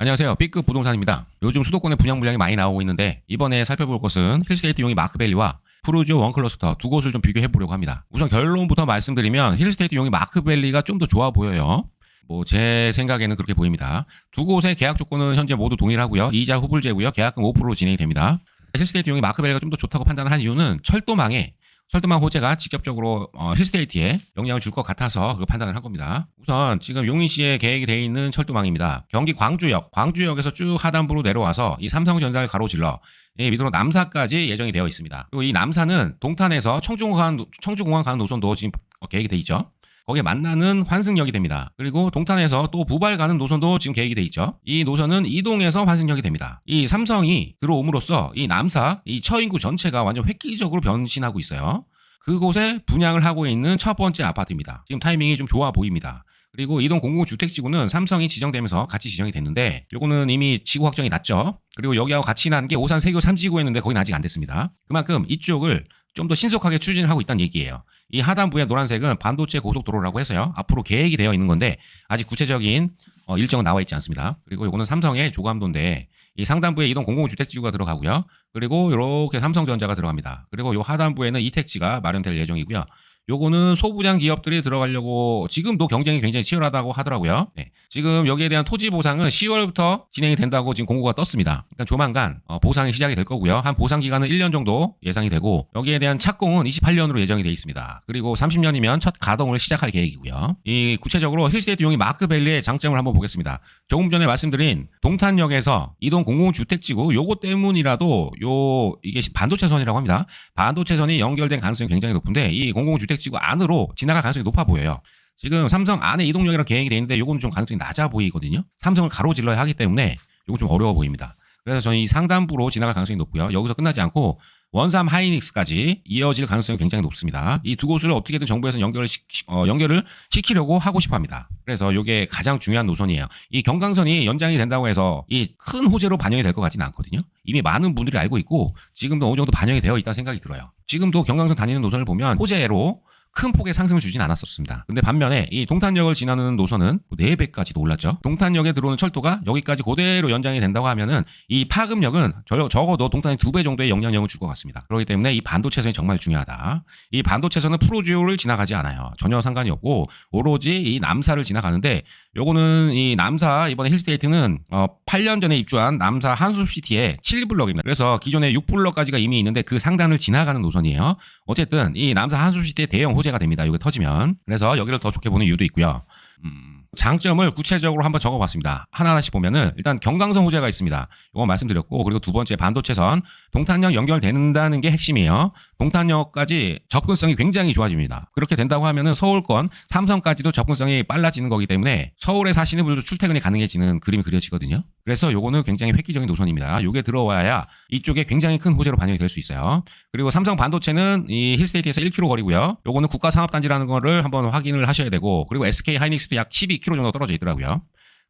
안녕하세요. B급 부동산입니다. 요즘 수도권에 분양 물량이 많이 나오고 있는데 이번에 살펴볼 것은 힐스테이트 용이 마크밸리와 푸르지오 원클러스터 두 곳을 좀 비교해 보려고 합니다. 우선 결론부터 말씀드리면 힐스테이트 용이 마크밸리가 좀 더 좋아 보여요. 뭐 제 생각에는 그렇게 보입니다. 두 곳의 계약 조건은 현재 모두 동일하고요. 이자 후불제고요. 계약금 5%로 진행이 됩니다. 힐스테이트 용이 마크밸리가 좀 더 좋다고 판단을 한 이유는 철도망에 철도망 호재가 직접적으로 어, 힐스테이트에 영향을 줄 것 같아서 그 판단을 한 겁니다. 우선 지금 용인시에 계획이 되어 있는 철도망입니다. 경기 광주역, 광주역에서 쭉 하단부로 내려와서 이 삼성전자를 가로질러 이 밑으로 남사까지 예정이 되어 있습니다. 그리고 이 남사는 동탄에서 청주공항, 청주공항 가는 노선도 지금 어, 계획이 돼 있죠. 거기에 만나는 환승역이 됩니다. 그리고 동탄에서 또 부발 가는 노선도 지금 계획이 돼 있죠. 이 노선은 이동해서 환승역이 됩니다. 이 삼성이 들어옴으로써 이 남사, 이 처인구 전체가 완전 획기적으로 변신하고 있어요. 그곳에 분양을 하고 있는 첫 번째 아파트입니다. 지금 타이밍이 좀 좋아 보입니다. 그리고 이동 공공주택지구는 삼성이 지정되면서 같이 지정이 됐는데 요거는 이미 지구 확정이 났죠. 그리고 여기하고 같이 난 게 오산 세교 3지구였는데 거기는 아직 안 됐습니다. 그만큼 이쪽을 좀 더 신속하게 추진을 하고 있다는 얘기예요. 이 하단부의 노란색은 반도체 고속도로라고 해서요. 앞으로 계획이 되어 있는 건데 아직 구체적인 어, 일정은 나와 있지 않습니다. 그리고 요거는 삼성의 조감도인데 이 상단부에 이동 공공주택지구가 들어가고요. 그리고 이렇게 삼성전자가 들어갑니다. 그리고 요 하단부에는 이택지가 마련될 예정이고요. 요거는 소부장 기업들이 들어가려고 지금도 경쟁이 굉장히 치열하다고 하더라고요. 네. 지금 여기에 대한 토지 보상은 10월부터 진행이 된다고 지금 공고가 떴습니다. 일단 조만간 어, 보상이 시작이 될 거고요. 한 보상 기간은 1년 정도 예상이 되고 여기에 대한 착공은 28년으로 예정이 돼 있습니다. 그리고 30년이면 첫 가동을 시작할 계획이고요. 이 구체적으로 힐스테이트 용이 마크밸리의 장점을 한번 보겠습니다. 조금 전에 말씀드린 동탄역에서 이동 공공주택지구 요거 때문이라도 요 이게 반도체선이라고 합니다. 반도체선이 연결된 가능성이 굉장히 높은데 이 공공주택 지구 안으로 지나갈 가능성이 높아 보여요. 지금 삼성 안에 이동역이랑 계획이 돼 있는데 요거는 좀 가능성이 낮아 보이거든요. 삼성을 가로질러야 하기 때문에 요거 좀 어려워 보입니다. 그래서 저는 이 상단부로 지나갈 가능성이 높고요. 여기서 끝나지 않고 원삼 하이닉스까지 이어질 가능성이 굉장히 높습니다. 이 두 곳을 어떻게든 정부에서 연결을 시, 어, 연결을 시키려고 하고 싶어합니다. 그래서 이게 가장 중요한 노선이에요. 이 경강선이 연장이 된다고 해서 이 큰 호재로 반영이 될 것 같지는 않거든요. 이미 많은 분들이 알고 있고 지금도 어느 정도 반영이 되어 있다는 생각이 들어요. 지금도 경강선 다니는 노선을 보면 호재로 큰 폭의 상승을 주진 않았었습니다. 근데 반면에 이 동탄역을 지나는 노선은 4배까지도 올랐죠. 동탄역에 들어오는 철도가 여기까지 그대로 연장이 된다고 하면은 이 파급력은 저- 적어도 동탄의 2배 정도의 영향력을 줄 것 같습니다. 그렇기 때문에 이 반도체선이 정말 중요하다. 이 반도체선은 프로지오를 지나가지 않아요. 전혀 상관이 없고 오로지 이 남사를 지나가는데 요거는 이 남사 이번에 힐스테이트는 어 8년 전에 입주한 남사 한숲시티의 7블럭입니다. 그래서 기존에 6블럭까지가 이미 있는데 그 상단을 지나가는 노선이에요. 어쨌든 이 남사 한숲시티의 대형 호재 가 됩니다. 이게 터지면. 그래서 여기를 더 좋게 보는 이유도 있고요. 음, 장점을 구체적으로 한번 적어봤습니다. 하나하나씩 보면은 일단 경강선 호재가 있습니다. 이거 말씀드렸고 그리고 두 번째 반도체선 동탄역 연결된다는 게 핵심이에요. 동탄역까지 접근성이 굉장히 좋아집니다. 그렇게 된다고 하면은 서울권 삼성까지도 접근성이 빨라지는 거기 때문에 서울에 사시는 분들도 출퇴근이 가능해지는 그림이 그려지거든요. 그래서 요거는 굉장히 획기적인 노선입니다. 요게 들어와야 이쪽에 굉장히 큰 호재로 반영이 될 수 있어요. 그리고 삼성 반도체는 이 힐스테이트에서 1km 거리고요. 요거는 국가 산업단지라는 거를 한번 확인을 하셔야 되고 그리고 SK 하이닉스도 약 12km 정도 떨어져 있더라고요.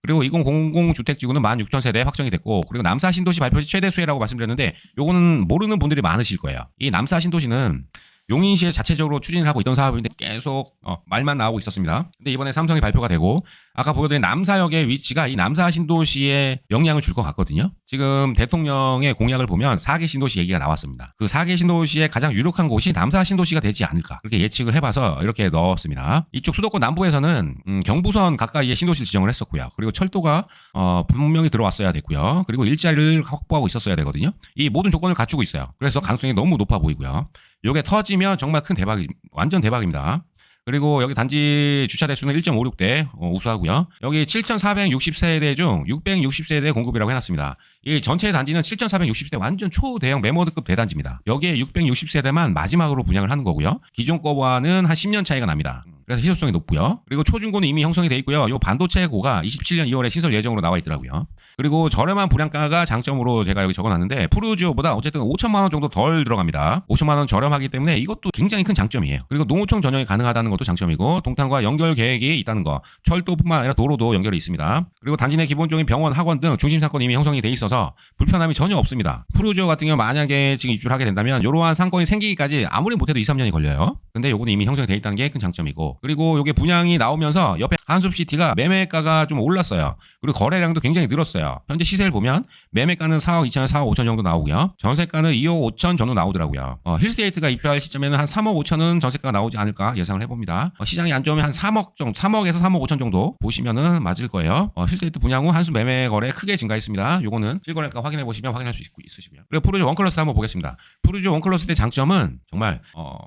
그리고 2000 주택지구는 16,000세대 확정이 됐고 그리고 남사 신도시 발표 시 최대 수혜라고 말씀드렸는데 요거는 모르는 분들이 많으실 거예요. 이 남사 신도시는 용인시에 자체적으로 추진을 하고 있던 사업인데 계속 어, 말만 나오고 있었습니다. 근데 이번에 삼성이 발표가 되고 아까 보여드린 남사역의 위치가 이 남사 신도시에 영향을 줄 것 같거든요. 지금 대통령의 공약을 보면 4개 신도시 얘기가 나왔습니다. 그 4개 신도시의 가장 유력한 곳이 남사 신도시가 되지 않을까 그렇게 예측을 해봐서 이렇게 넣었습니다. 이쪽 수도권 남부에서는 음, 경부선 가까이에 신도시를 지정을 했었고요. 그리고 철도가 어, 분명히 들어왔어야 됐고요. 그리고 일자리를 확보하고 있었어야 되거든요. 이 모든 조건을 갖추고 있어요. 그래서 가능성이 너무 높아 보이고요. 요게 터지면 정말 큰 대박이 완전 대박입니다. 그리고 여기 단지 주차 대수는 1.56대 어, 우수하고요. 여기 7,460세대 중 660세대 공급이라고 해놨습니다. 이 전체 단지는 7,460세대 완전 초대형 메모드급 대단지입니다. 여기에 660세대만 마지막으로 분양을 하는 거고요. 기존 거와는 한 10년 차이가 납니다. 그래서 희소성이 높고요. 그리고 초중고는 이미 형성이 돼 있고요. 요 반도체 고가 27년 2월에 신설 예정으로 나와 있더라고요. 그리고 저렴한 분양가가 장점으로 제가 여기 적어놨는데 푸르지오보다 어쨌든 5천만 원 정도 덜 들어갑니다. 5천만 원 저렴하기 때문에 이것도 굉장히 큰 장점이에요. 그리고 농어촌 전용이 가능하다는 것도 장점이고 동탄과 연결 계획이 있다는 거, 철도뿐만 아니라 도로도 연결이 있습니다. 그리고 단지 내 기본적인 병원, 학원 등 중심 상권 이미 형성이 돼 있어서 불편함이 전혀 없습니다. 푸르지오 같은 경우 만약에 지금 입주를 하게 된다면 이러한 상권이 생기기까지 아무리 못해도 2, 3년이 걸려요. 근데 요거는 이미 형성이 돼 있다는 게 큰 장점이고 그리고 요게 분양이 나오면서 옆에 한숲시티가 매매가가 좀 올랐어요. 그리고 거래량도 굉장히 늘었어요. 현재 시세를 보면 매매가는 4억 2천, 4억 5천 정도 나오고요. 전세가는 2억 5천 정도 나오더라고요. 어, 힐스테이트가 입주할 시점에는 한 3억 5천은 전세가가 나오지 않을까 예상을 해봅니다. 어, 시장이 안 좋으면 한 3억 정도, 3억에서 3억 5천 정도 보시면은 맞을 거예요. 어, 힐스테이트 분양 후 한수 매매 거래 크게 증가했습니다. 요거는 실거래가 확인해 보시면 확인할 수 있, 있으시고요. 그리고 푸르조 원클러스 한번 보겠습니다. 푸르조 원클러스의 장점은 정말 어,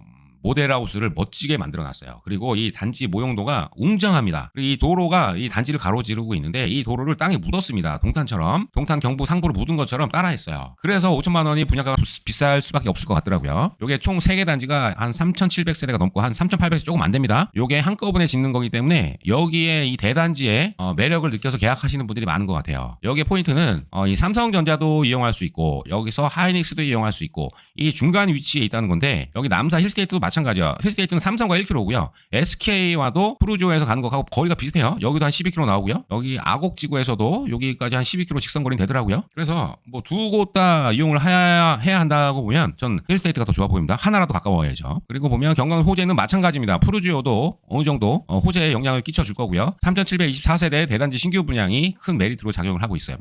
모델하우스를 멋지게 만들어 놨어요. 그리고 이 단지 모형도가 웅장합니다. 이 도로가 이 단지를 가로지르고 있는데 이 도로를 땅에 묻었습니다. 동탄처럼 동탄 경부 상부를 묻은 것처럼 따라했어요. 그래서 5천만 원이 분양가가 비쌀 수밖에 없을 것 같더라고요. 요게 총 3개 단지가 한 3,700세대가 넘고 한 3,800세 조금 안 됩니다. 요게 한꺼번에 짓는 거기 때문에 여기에 이 대단지의 어, 매력을 느껴서 계약하시는 분들이 많은 것 같아요. 여기에 포인트는 어, 이 삼성전자도 이용할 수 있고 여기서 하이닉스도 이용할 수 있고 이 중간 위치에 있다는 건데 여기 남사 힐스테이트도 마찬가지야. 힐스테이트는 삼성과 1km고요. SK와도 프루조에서 가는 거하고 거리가 비슷해요. 여기도 한 12km 나오고요. 여기 아곡지구에서도 여기까지 한 12km 직선 거리 되더라고요. 그래서 뭐 두 곳 다 이용을 해야, 해야 한다고 보면 전 힐스테이트가 더 좋아 보입니다. 하나라도 가까워야죠. 그리고 보면 경강 호재는 마찬가지입니다. 프루지오도 어느 정도 어, 호재에 영향을 끼쳐줄 거고요. 3724세대 대단지 신규 분양이 큰 메리트로 작용을 하고 있어요.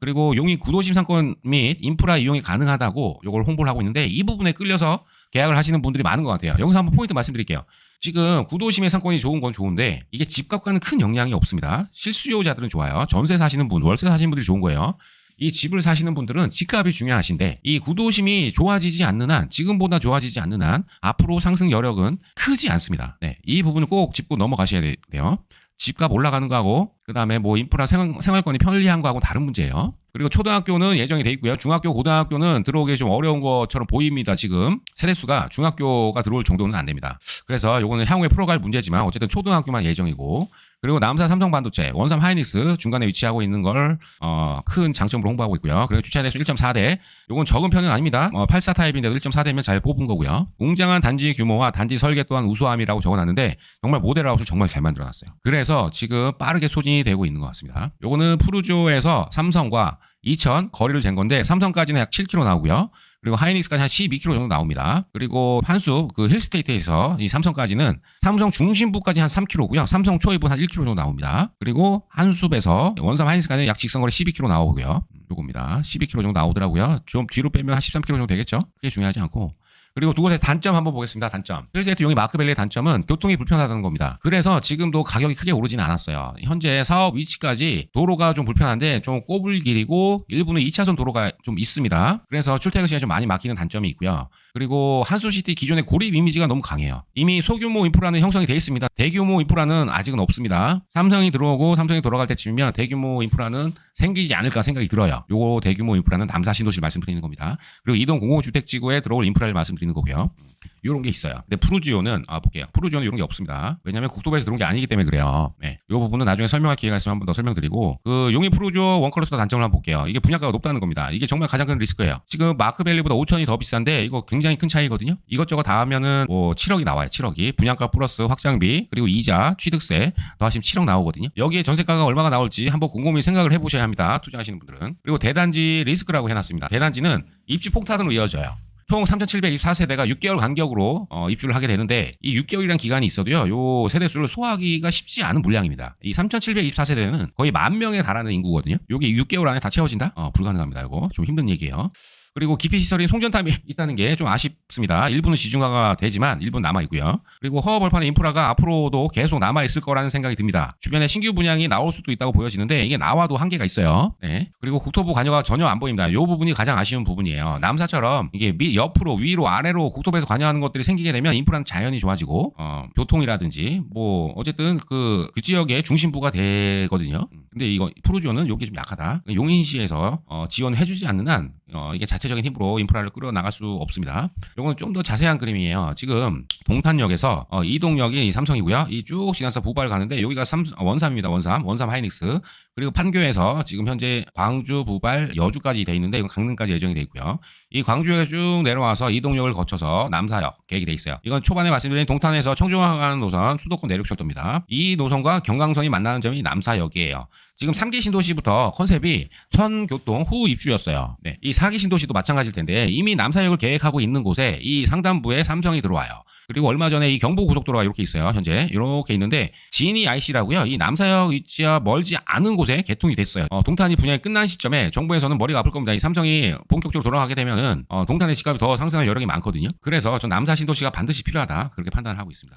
그리고 용이 구도심 상권 및 인프라 이용이 가능하다고 이걸 홍보를 하고 있는데 이 부분에 끌려서 계약을 하시는 분들이 많은 것 같아요. 여기서 한번 포인트 말씀드릴게요. 지금 구도심의 상권이 좋은 건 좋은데 이게 집값과는 큰 영향이 없습니다. 실수요자들은 좋아요. 전세 사시는 분, 월세 사시는 분들이 좋은 거예요. 이 집을 사시는 분들은 집값이 중요하신데 이 구도심이 좋아지지 않는 한 지금보다 좋아지지 않는 한 앞으로 상승 여력은 크지 않습니다. 네, 이 부분을 꼭 짚고 넘어가셔야 돼요. 집값 올라가는 거하고 그다음에 뭐 인프라 생활, 권이 편리한 거하고 다른 문제예요. 그리고 초등학교는 예정이 돼 있고요. 중학교, 고등학교는 들어오기 좀 어려운 것처럼 보입니다. 지금 세대수가 중학교가 들어올 정도는 안 됩니다. 그래서 요거는 향후에 풀어갈 문제지만 어쨌든 초등학교만 예정이고 그리고 남사 삼성 반도체, 원삼 하이닉스 중간에 위치하고 있는 걸 어, 큰 장점으로 홍보하고 있고요. 그리고 주차 대수 1.4대. 요건 적은 편은 아닙니다. 어, 84 타입인데도 1.4대면 잘 뽑은 거고요. 웅장한 단지 규모와 단지 설계 또한 우수함이라고 적어놨는데 정말 모델아웃을 정말 잘 만들어놨어요. 그래서 지금 빠르게 소진이 되고 있는 것 같습니다. 요거는 푸르조에서 삼성과 2000 거리를 잰 건데 삼성까지는 약 7km 나오고요. 그리고 하이닉스까지 한 12km 정도 나옵니다. 그리고 한수 그 힐스테이트에서 이 삼성까지는 삼성 중심부까지 한 3km고요. 삼성 초입은 한 1km 정도 나옵니다. 그리고 한숲에서 원삼 하이닉스까지는 약 직선거리 12km 나오고요. 요겁니다. 12km 정도 나오더라고요. 좀 뒤로 빼면 한 13km 정도 되겠죠? 그게 중요하지 않고 그리고 두 곳의 단점 한번 보겠습니다. 단점. 힐세트 용이 마크밸리의 단점은 교통이 불편하다는 겁니다. 그래서 지금도 가격이 크게 오르지는 않았어요. 현재 사업 위치까지 도로가 좀 불편한데 좀 꼬불길이고 일부는 2차선 도로가 좀 있습니다. 그래서 출퇴근 시간이 좀 많이 막히는 단점이 있고요. 그리고 한수시티 기존의 고립 이미지가 너무 강해요. 이미 소규모 인프라는 형성이 되어 있습니다. 대규모 인프라는 아직은 없습니다. 삼성이 들어오고 삼성이 돌아갈 때쯤이면 대규모 인프라는 생기지 않을까 생각이 들어요. 요거 대규모 인프라는 남사 신도시 말씀드리는 겁니다. 그리고 이동 공공주택지구에 들어올 인프라를 말씀드리는 거고요. 이런 게 있어요. 근데 프루지오는 아 볼게요. 프루지오는 이런 게 없습니다. 왜냐하면 국토부에서 들어온 게 아니기 때문에 그래요. 네, 이 부분은 나중에 설명할 기회가 있으면 한 번 더 설명드리고 그 용의 프루지오 원컬러스 단점을 한번 볼게요. 이게 분양가가 높다는 겁니다. 이게 정말 가장 큰 리스크예요. 지금 마크밸리보다 5천이 더 비싼데 이거 굉장히 큰 차이거든요. 이것저것 다 하면은 뭐 7억이 나와요. 7억이 분양가 플러스 확장비 그리고 이자 취득세 더 하시면 7억 나오거든요. 여기에 전세가가 얼마가 나올지 한번 곰곰이 생각을 해보셔야 합니다. 투자하시는 분들은 그리고 대단지 리스크라고 해놨습니다. 대단지는 입지 폭탄으로 이어져요. 총 3,724세대가 6개월 간격으로 어, 입주를 하게 되는데 이 6개월이란 기간이 있어도요. 요 세대 수를 소화하기가 쉽지 않은 물량입니다. 이 3,724세대는 거의 만 명에 달하는 인구거든요. 요게 6개월 안에 다 채워진다? 어, 불가능합니다. 이거 좀 힘든 얘기예요. 그리고 기피 시설인 송전탑이 있다는 게 좀 아쉽습니다. 일부는 지중화가 되지만 일부는 남아 있고요. 그리고 허허 벌판의 인프라가 앞으로도 계속 남아 있을 거라는 생각이 듭니다. 주변에 신규 분양이 나올 수도 있다고 보여지는데 이게 나와도 한계가 있어요. 네. 그리고 국토부 관여가 전혀 안 보입니다. 이 부분이 가장 아쉬운 부분이에요. 남사처럼 이게 밑 옆으로 위로 아래로 국토부에서 관여하는 것들이 생기게 되면 인프라는 자연히 좋아지고 어, 교통이라든지 뭐 어쨌든 그, 그 지역의 중심부가 되거든요. 근데 이거 프로지오는 여기 좀 약하다. 용인시에서 어, 지원해주지 않는 한 어, 이게 자체 적인 힘으로 인프라를 끌어 나갈 수 없습니다. 이거는 좀더 자세한 그림이에요. 지금 동탄역에서 어, 이동역이 삼성이고요. 이 쭉 지나서 부발 가는데 여기가 삼, 원삼입니다. 원삼, 원삼 하이닉스. 그리고 판교에서 지금 현재 광주, 부발, 여주까지 돼 있는데 이건 강릉까지 예정이 돼 있고요. 이 광주에서 쭉 내려와서 이동역을 거쳐서 남사역 계획이 돼 있어요. 이건 초반에 말씀드린 동탄에서 청주항 가는 노선 수도권 내륙철도입니다. 이 노선과 경강선이 만나는 점이 남사역이에요. 지금 3기 신도시부터 컨셉이 선교동 후 입주였어요. 네, 이 4기 신도시도 마찬가지일 텐데 이미 남사역을 계획하고 있는 곳에 이 상단부에 삼성이 들어와요. 그리고 얼마 전에 이 경부 고속도로가 이렇게 있어요. 현재 이렇게 있는데 진이 IC라고요. 이 남사역 위치와 멀지 않은 곳에 개통이 됐어요. 어, 동탄이 분양이 끝난 시점에 정부에서는 머리가 아플 겁니다. 이 삼성이 본격적으로 돌아가게 되면은 어, 동탄의 집값이 더 상승할 여력이 많거든요. 그래서 전 남사 신도시가 반드시 필요하다 그렇게 판단을 하고 있습니다.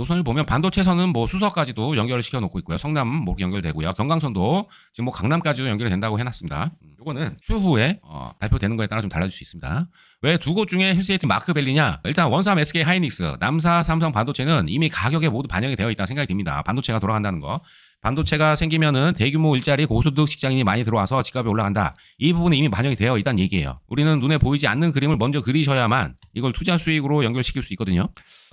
어, 노선을 보면 반도체선은 뭐 수서까지도 연결을 시켜 놓고 있고요. 성남 뭐 연결되고요. 경강선도 지금 뭐 강남까지도 연결이 된다고 해놨습니다. 음, 요거는 추후에 어, 발표되는 거에 따라 좀 달라질 수 있습니다. 왜 두 곳 중에 힐스테이트 마크밸리냐? 일단 원삼 SK 하이닉스, 남사 삼성 반도체는 이미 가격에 모두 반영이 되어 있다 생각이 듭니다. 반도체가 돌아간다는 거. 반도체가 생기면은 대규모 일자리 고소득 직장인이 많이 들어와서 집값이 올라간다. 이 부분은 이미 반영이 되어 있다는 얘기예요. 우리는 눈에 보이지 않는 그림을 먼저 그리셔야만 이걸 투자 수익으로 연결시킬 수 있거든요.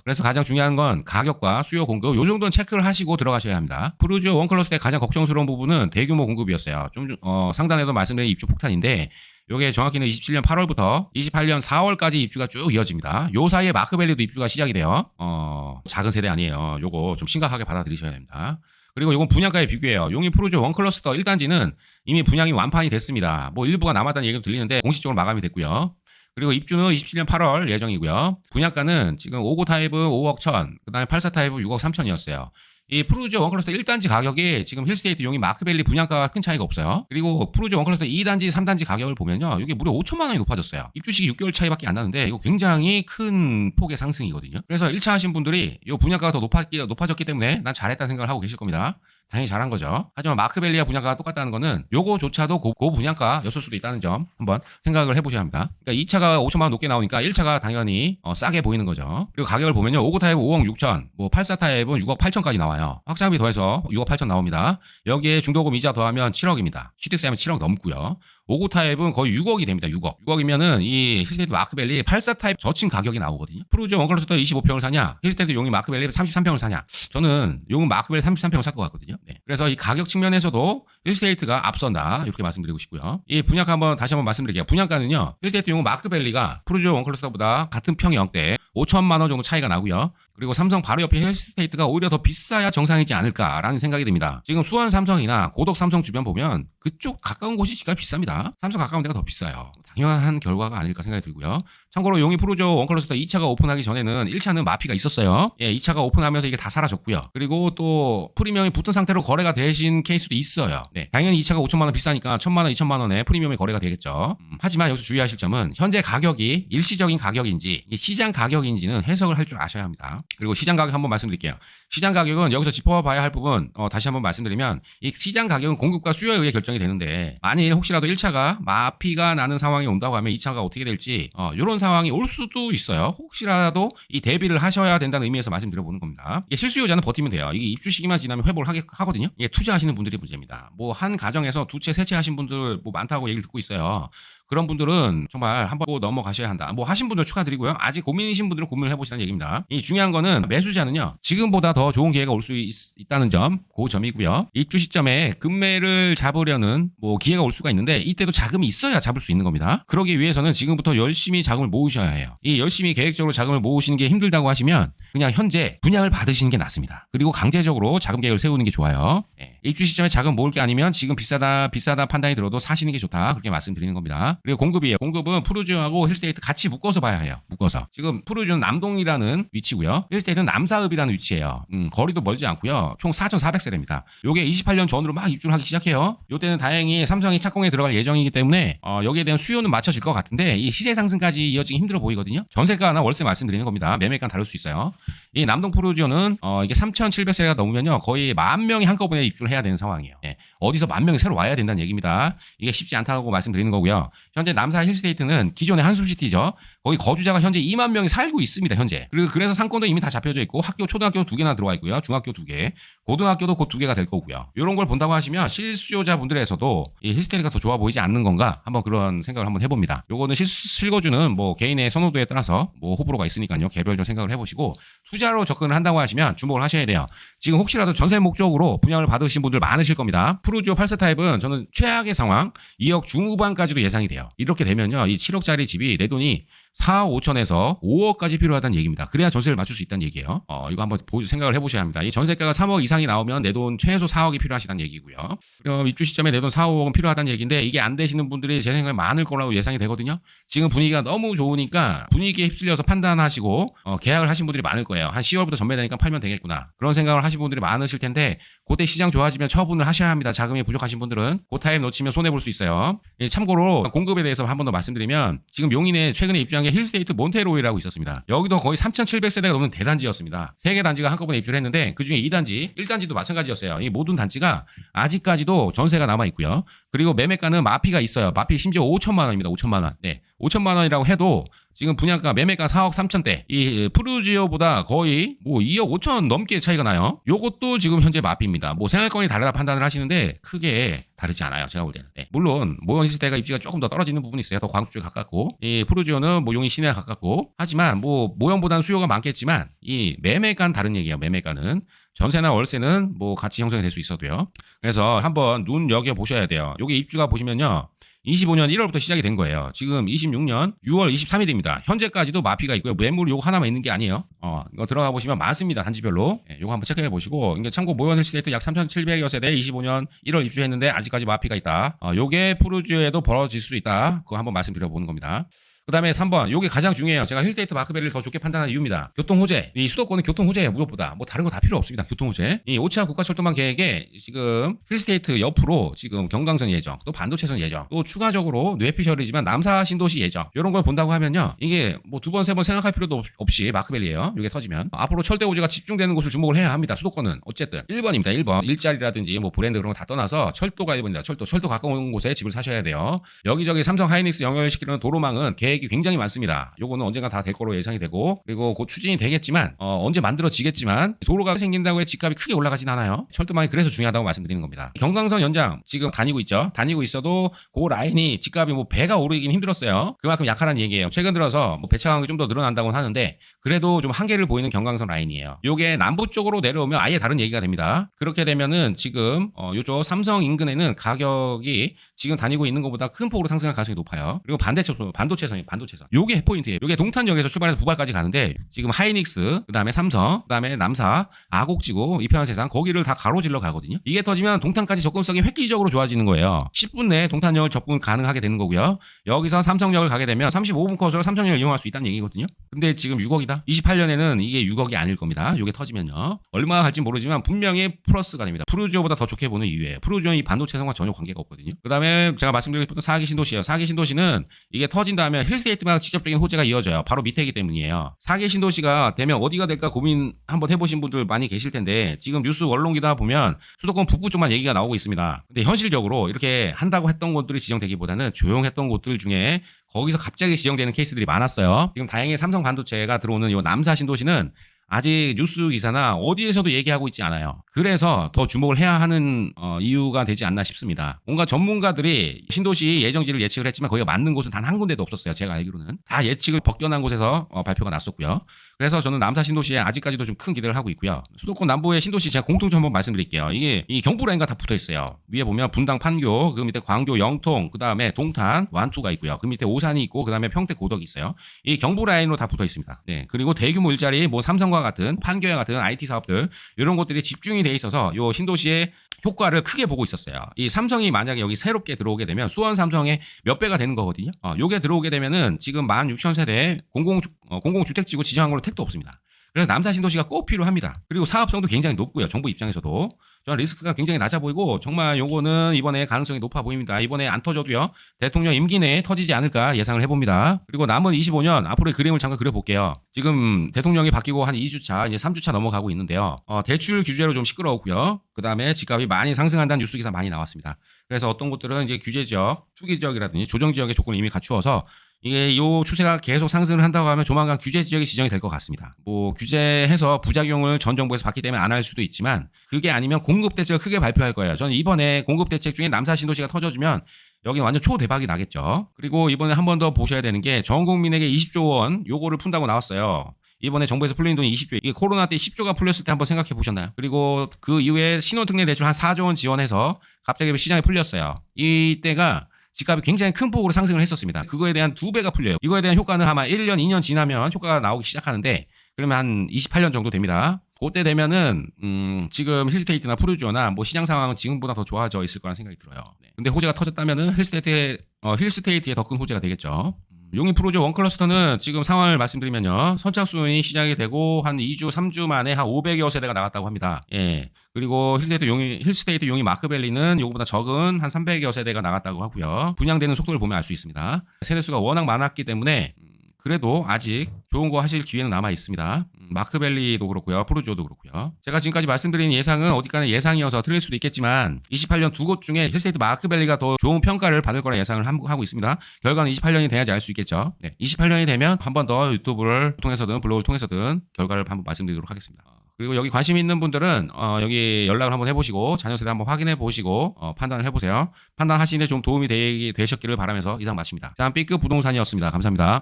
그래서 가장 중요한 건 가격과 수요 공급 요 정도는 체크를 하시고 들어가셔야 합니다. 프루지오 원클러스 때 가장 걱정스러운 부분은 대규모 공급이었어요. 좀 어, 상단에도 말씀드린 입주 폭탄인데 요게 정확히는 27년 8월부터 28년 4월까지 입주가 쭉 이어집니다. 요 사이에 마크밸리도 입주가 시작이 돼요. 어, 작은 세대 아니에요. 요거 좀 심각하게 받아들이셔야 됩니다. 그리고 이건 분양가의 비교예요. 용인 프로조 원 클러스터 1단지는 이미 분양이 완판이 됐습니다. 뭐 일부가 남았다는 얘기도 들리는데 공식적으로 마감이 됐고요. 그리고 입주는 27년 8월 예정이고요. 분양가는 지금 5고 타입은 5억 1천, 그 다음에 84 타입은 6억 3천이었어요. 이 프루조 원클러스터 1단지 가격이 지금 힐스테이트 용인 마크밸리 분양가가 큰 차이가 없어요. 그리고 프루조 원클러스터 2단지, 3단지 가격을 보면요. 이게 무려 5천만 원이 높아졌어요. 입주 시기 6개월 차이밖에 안 나는데 이거 굉장히 큰 폭의 상승이거든요. 그래서 1차 하신 분들이 이 분양가가 더 높았기, 높아졌기 때문에 난 잘했다는 생각을 하고 계실 겁니다. 당연히 잘한 거죠. 하지만 마크밸리와 분양가가 똑같다는 거는 요거조차도 고, 고 분양가였을 수도 있다는 점 한번 생각을 해보셔야 합니다. 그러니까 2차가 5천만 원 높게 나오니까 1차가 당연히 어, 싸게 보이는 거죠. 그리고 가격을 보면요. 5고 타입 5억 6천, 뭐84 타입은 6억 8천까지 나와요. 확장비 더해서 6억 8천 나옵니다. 여기에 중도금 이자 더하면 7억입니다. 취득세 하면 7억 넘고요. 5고 타입은 거의 6억이 됩니다. 6억. 6억이면은 이 힐스테이트 마크밸리 84 타입 저층 가격이 나오거든요. 프로조 원클러스터 25평을 사냐? 힐스테이트 용인 마크밸리 33평을 사냐? 저는 용인 마크밸리 33평을 살 것 같거든요. 네. 그래서 이 가격 측면에서도 힐스테이트가 앞선다. 이렇게 말씀드리고 싶고요. 이 분양가 한번 다시 한번 말씀드릴게요. 분양가는요. 힐스테이트 용인 마크밸리가 프로조 원클러스터보다 같은 평형대 5천만 원 정도 차이가 나고요. 그리고 삼성 바로 옆에 헬스테이트가 오히려 더 비싸야 정상이지 않을까라는 생각이 듭니다. 지금 수원 삼성이나 고덕 삼성 주변 보면 그쪽 가까운 곳이 집값이 비쌉니다. 삼성 가까운 데가 더 비싸요. 당연한 결과가 아닐까 생각이 들고요. 참고로 용이 프로조 원클러스터 2차가 오픈하기 전에는 1차는 마피가 있었어요. 예, 2차가 오픈하면서 이게 다 사라졌고요. 그리고 또 프리미엄이 붙은 상태로 거래가 되신 케이스도 있어요. 네, 당연히 2차가 5천만 원 비싸니까 1천만 원, 2천만 원에 프리미엄이 거래가 되겠죠. 음, 하지만 여기서 주의하실 점은 현재 가격이 일시적인 가격인지 시장 가격인지는 해석을 할 줄 아셔야 합니다. 그리고 시장 가격 한번 말씀드릴게요. 시장 가격은 여기서 짚어봐야 할 부분 어, 다시 한번 말씀드리면 이 시장 가격은 공급과 수요에 의해 결정이 되는데 만일 혹시라도 1차가 마피가 나는 상황이 온다고 하면 2차가 어떻게 될지 어, 이런 상황이 올 수도 있어요. 혹시라도 이 대비를 하셔야 된다는 의미에서 말씀드려보는 겁니다. 이게 실수요자는 버티면 돼요. 이게 입주 시기만 지나면 회복을 하게, 하거든요. 이게 투자하시는 분들이 문제입니다. 뭐 한 가정에서 두 채, 세 채 하신 분들 뭐 많다고 얘기를 듣고 있어요. 그런 분들은 정말 한번 꼭 넘어가셔야 한다. 뭐 하신 분들 축하드리고요. 아직 고민이신 분들은 고민을 해보시라는 얘기입니다. 이 중요한 거는 매수자는요. 지금보다 더 좋은 기회가 올 수 있다는 점, 그 점이고요. 입주 시점에 금매를 잡으려는 뭐 기회가 올 수가 있는데 이때도 자금이 있어야 잡을 수 있는 겁니다. 그러기 위해서는 지금부터 열심히 자금을 모으셔야 해요. 이 열심히 계획적으로 자금을 모으시는 게 힘들다고 하시면 그냥 현재 분양을 받으시는 게 낫습니다. 그리고 강제적으로 자금 계획을 세우는 게 좋아요. 예. 입주 시점에 자금 모을 게 아니면 지금 비싸다 비싸다 판단이 들어도 사시는 게 좋다 그렇게 말씀드리는 겁니다. 그리고 공급이에요. 공급은 프루지오하고 힐스테이트 같이 묶어서 봐야 해요. 묶어서. 지금 프루지오는 남동이라는 위치고요. 힐스테이트는 남사읍이라는 위치예요. 음, 거리도 멀지 않고요. 총 4,400세대입니다. 요게 28년 전으로 막 입주를 하기 시작해요. 요때는 다행히 삼성이 착공에 들어갈 예정이기 때문에 어, 여기에 대한 수요는 맞춰질 것 같은데 이 시세 상승까지 이어지기 힘들어 보이거든요. 전세가나 월세 말씀드리는 겁니다. 매매가는 다를 수 있어요. 이 남동 프루지오는 어, 이게 3,700세대가 넘으면요. 거의 만 명이 한꺼번에 입주를 해야 되는 상황이에요. 예. 어디서 만 명이 새로 와야 된다는 얘기입니다. 이게 쉽지 않다고 말씀드리는 거고요. 현재 남사 힐스테이트는 기존의 한숨시티죠. 거기 거주자가 현재 2만 명이 살고 있습니다. 현재. 그리고 그래서 상권도 이미 다 잡혀져 있고 학교 초등학교 두 개나 들어와 있고요. 중학교 두 개, 고등학교도 곧 두 개가 될 거고요. 이런 걸 본다고 하시면 실수요자분들에서도 이 힐스테이트가 더 좋아 보이지 않는 건가 한번 그런 생각을 한번 해봅니다. 요거는 실, 실거주는 뭐 개인의 선호도에 따라서 뭐 호불호가 있으니까요. 개별적 생각을 해보시고 투자로 접근을 한다고 하시면 주목을 하셔야 돼요. 지금 혹시라도 전세 목적으로 분양을 받으신 분들 많으실 겁니다. 프루지오 8세 타입은 저는 최악의 상황 2억 중후반까지도 예상이 돼요. 이렇게 되면요. 이 7억짜리 집이 내 돈이 4억 5천에서 5억까지 필요하다는 얘기입니다. 그래야 전세를 맞출 수 있다는 얘기예요. 어, 이거 한번 보, 생각을 해보셔야 합니다. 이 전세가가 3억 이상이 나오면 내 돈 최소 4억이 필요하시다는 얘기고요. 그럼 입주 시점에 내 돈 4, 5억은 필요하다는 얘기인데 이게 안 되시는 분들이 제 생각에 많을 거라고 예상이 되거든요. 지금 분위기가 너무 좋으니까 분위기에 휩쓸려서 판단하시고 어, 계약을 하신 분들이 많을 거예요. 한 10월부터 전매되니까 팔면 되겠구나. 그런 생각을 하신 분들이 많으실 텐데 그때 시장 좋아지면 처분을 하셔야 합니다. 자금이 부족하신 분들은 그 타임 놓치면 손해 볼 수 있어요. 예, 참고로 공급에 대해서 한 번 더 말씀드리면 지금 용인에 최근에 입주한 게 힐스테이트 몬테로이라고 있었습니다. 여기도 거의 3,700세대가 넘는 대단지였습니다. 세개 단지가 한꺼번에 입주를 했는데 그 중에 2단지, 1단지도 마찬가지였어요. 이 모든 단지가 아직까지도 전세가 남아 있고요. 그리고 매매가는 마피가 있어요. 마피 심지어 5천만 원입니다. 5천만 원. 네. 5천만 원이라고 해도 지금 분양가 매매가 4억 3천대 이 프루지오보다 거의 뭐 2억 5천 넘게 차이가 나요. 요것도 지금 현재 마피입니다. 뭐 생활권이 다르다 판단을 하시는데 크게 다르지 않아요. 제가 볼 때는. 네. 물론 모형 시스템가 입지가 조금 더 떨어지는 부분이 있어요. 더 광주 쪽에 가깝고 이 프루지오는 뭐 용인 시내에 가깝고 하지만 뭐 모형보다는 수요가 많겠지만 이 매매가는 다른 얘기예요. 매매가는 전세나 월세는 뭐 같이 형성이 될 수 있어도요. 그래서 한번 눈 여겨 보셔야 돼요. 여기 입주가 보시면요. 25년 1월부터 시작이 된 거예요. 지금 26년 6월 23일입니다. 현재까지도 마피가 있고요. 매물 요거 하나만 있는 게 아니에요. 어, 이거 들어가 보시면 많습니다. 단지별로. 예, 요거 한번 체크해 보시고. 이게 참고 모현 힐스테이트 약 3,700여 세대 25년 1월 입주했는데 아직까지 마피가 있다. 어, 요게 푸르주에도 벌어질 수 있다. 그거 한번 말씀드려 보는 겁니다. 그 다음에 3번. 요게 가장 중요해요. 제가 힐스테이트 마크베리를 더 좋게 판단하는 이유입니다. 교통 호재. 이 수도권은 교통 호재예요. 무엇보다. 뭐 다른 거 다 필요 없습니다. 교통 호재. 이 5차 국가철도망 계획에 지금 힐스테이트 옆으로 지금 경강선 예정, 또 반도체선 예정, 또 추가적으로 뇌피셜이지만 남사 신도시 예정. 이런 걸 본다고 하면요. 이게 뭐 두 번, 세 번 생각할 필요도 없- 없이 마크벨리예요. 이게 터지면. 앞으로 철대 호재가 집중되는 곳을 주목을 해야 합니다. 수도권은. 어쨌든. 1번입니다. 1번. 일자리라든지 뭐 브랜드 그런 거 다 떠나서 철도가 1번입니다. 철도. 철도 가까운 곳에 집을 사셔야 돼요. 여기저기 삼성 하이닉스 연결시키는 도로망은 계획 이 굉장히 많습니다. 요거는 언젠가 다 될 거로 예상이 되고 그리고 곧 추진이 되겠지만 어, 언제 만들어지겠지만 도로가 생긴다고 해 집값이 크게 올라가진 않아요. 철도망이 그래서 중요하다고 말씀드리는 겁니다. 경강선 연장 지금 다니고 있죠. 다니고 있어도 그 라인이 집값이 뭐 배가 오르긴 힘들었어요. 그만큼 약하다는 얘기예요. 최근 들어서 뭐 배차 강이 좀 더 늘어난다고 하는데 그래도 좀 한계를 보이는 경강선 라인이에요. 요게 남부 쪽으로 내려오면 아예 다른 얘기가 됩니다. 그렇게 되면은 지금 어, 요쪽 삼성 인근에는 가격이 지금 다니고 있는 것보다 큰 폭으로 상승할 가능성이 높아요. 그리고 반대쪽 반도체선이 반도체선. 요게 포인트예요. 요게 동탄역에서 출발해서 부발까지 가는데 지금 하이닉스, 그다음에 삼성, 그다음에 남사, 아곡지구, 이편한 세상 거기를 다 가로질러 가거든요. 이게 터지면 동탄까지 접근성이 획기적으로 좋아지는 거예요. 10분 내에 동탄역을 접근 가능하게 되는 거고요. 여기서 삼성역을 가게 되면 35분 코스로 삼성역을 이용할 수 있다는 얘기거든요. 근데 지금 6억이다. 28년에는 이게 6억이 아닐 겁니다. 요게 터지면요. 얼마나 갈지 모르지만 분명히 플러스가 됩니다. 프루지오보다 더 좋게 보는 이유예요. 프루지오는 이 반도체 성과 전혀 관계가 없거든요. 그다음에 제가 말씀드리고 싶었던 사기 신도시예요. 사기 신도시는 이게 터진다면 힐 스테이트마다 직접적인 호재가 이어져요. 바로 밑에이기 때문이에요. 사기 신도시가 되면 어디가 될까 고민 한번 해보신 분들 많이 계실 텐데 지금 뉴스 언론기다 보면 수도권 북부 쪽만 얘기가 나오고 있습니다. 근데 현실적으로 이렇게 한다고 했던 곳들이 지정되기보다는 조용했던 곳들 중에 거기서 갑자기 지정되는 케이스들이 많았어요. 지금 다행히 삼성 반도체가 들어오는 이 남사 신도시는 아직 뉴스 기사나 어디에서도 얘기하고 있지 않아요. 그래서 더 주목을 해야 하는 어, 이유가 되지 않나 싶습니다. 뭔가 전문가들이 신도시 예정지를 예측을 했지만 거기가 맞는 곳은 단 한 군데도 없었어요. 제가 알기로는 다 예측을 벗겨난 곳에서 어, 발표가 났었고요. 그래서 저는 남사 신도시에 아직까지도 좀 큰 기대를 하고 있고요. 수도권 남부의 신도시 제가 공통점 한번 말씀드릴게요. 이게 이 경부 라인과 다 붙어 있어요. 위에 보면 분당 판교, 그 밑에 광교 영통, 그 다음에 동탄 완투가 있고요. 그 밑에 오산이 있고 그 다음에 평택 고덕이 있어요. 이 경부 라인으로 다 붙어 있습니다. 네. 그리고 대규모 일자리 뭐 삼성과 같은 판교와 같은 IT 사업들 이런 것들이 집중이 돼 있어서 요 신도시의 효과를 크게 보고 있었어요. 이 삼성이 만약에 여기 새롭게 들어오게 되면 수원 삼성의 몇 배가 되는 거거든요. 어, 요게 들어오게 되면은 지금 16,000세대 공공 어, 공공주택지구 지정한 걸로 택도 없습니다. 그래서 남사 신도시가 꼭 필요합니다. 그리고 사업성도 굉장히 높고요. 정부 입장에서도. 저는 리스크가 굉장히 낮아 보이고 정말 요거는 이번에 가능성이 높아 보입니다. 이번에 안 터져도요. 대통령 임기 내에 터지지 않을까 예상을 해봅니다. 그리고 남은 25년 앞으로의 그림을 잠깐 그려볼게요. 지금 대통령이 바뀌고 한 2주차, 이제 3주차 넘어가고 있는데요. 어, 대출 규제로 좀 시끄러웠고요. 그 다음에 집값이 많이 상승한다는 뉴스 기사 많이 나왔습니다. 그래서 어떤 곳들은 이제 규제 지역, 투기 지역이라든지 조정 지역의 조건을 이미 갖추어서 이게 요 추세가 계속 상승을 한다고 하면 조만간 규제 지역이 지정이 될 것 같습니다. 뭐 규제해서 부작용을 전 정부에서 받기 때문에 안 할 수도 있지만 그게 아니면 공급 대책을 크게 발표할 거예요. 저는 이번에 공급 대책 중에 남사 신도시가 터져주면 여기 완전 초대박이 나겠죠. 그리고 이번에 한 번 더 보셔야 되는 게 전 국민에게 20조 원 요거를 푼다고 나왔어요. 이번에 정부에서 풀린 돈이 20조. 이게 코로나 때 10조가 풀렸을 때 한번 생각해 보셨나요? 그리고 그 이후에 신혼특례 대출 한 4조 원 지원해서 갑자기 시장에 풀렸어요. 이때가 집값이 굉장히 큰 폭으로 상승을 했었습니다. 그거에 대한 두 배가 풀려요. 이거에 대한 효과는 아마 1년, 2년 지나면 효과가 나오기 시작하는데 그러면 한 28년 정도 됩니다. 그때 되면은 음, 지금 힐스테이트나 푸르지오나 뭐 시장 상황은 지금보다 더 좋아져 있을 거라는 생각이 들어요. 네. 근데 호재가 터졌다면은 힐스테이트에 어, 힐스테이트에 더큰 호재가 되겠죠. 음, 용인 프로조 원클러스터는 지금 상황을 말씀드리면요. 선착순이 시작이 되고 한 2주, 3주 만에 한 500여 세대가 나갔다고 합니다. 예. 그리고 힐스테이트 용이 힐스테이트 용이 마크밸리는 요거보다 적은 한 300여 세대가 나갔다고 하고요. 분양되는 속도를 보면 알 수 있습니다. 세대 수가 워낙 많았기 때문에 음, 그래도 아직 좋은 거 하실 기회는 남아 있습니다. 음, 마크밸리도 그렇고요. 프로조도 그렇고요. 제가 지금까지 말씀드린 예상은 어디까지 예상이어서 틀릴 수도 있겠지만 28년 두 곳 중에 힐스테이트 마크밸리가 더 좋은 평가를 받을 거라 예상을 함- 하고 있습니다. 결과는 28년이 돼야지 알 수 있겠죠. 네, 28년이 되면 한 번 더 유튜브를 통해서든 블로그를 통해서든 결과를 한번 말씀드리도록 하겠습니다. 그리고 여기 관심 있는 분들은 어, 여기 연락을 한번 해보시고 자녀 세대 한번 확인해 보시고 어, 판단을 해보세요. 판단하시는데 좀 도움이 되, 되셨기를 바라면서 이상 마칩니다. 자, B급 부동산이었습니다. 감사합니다.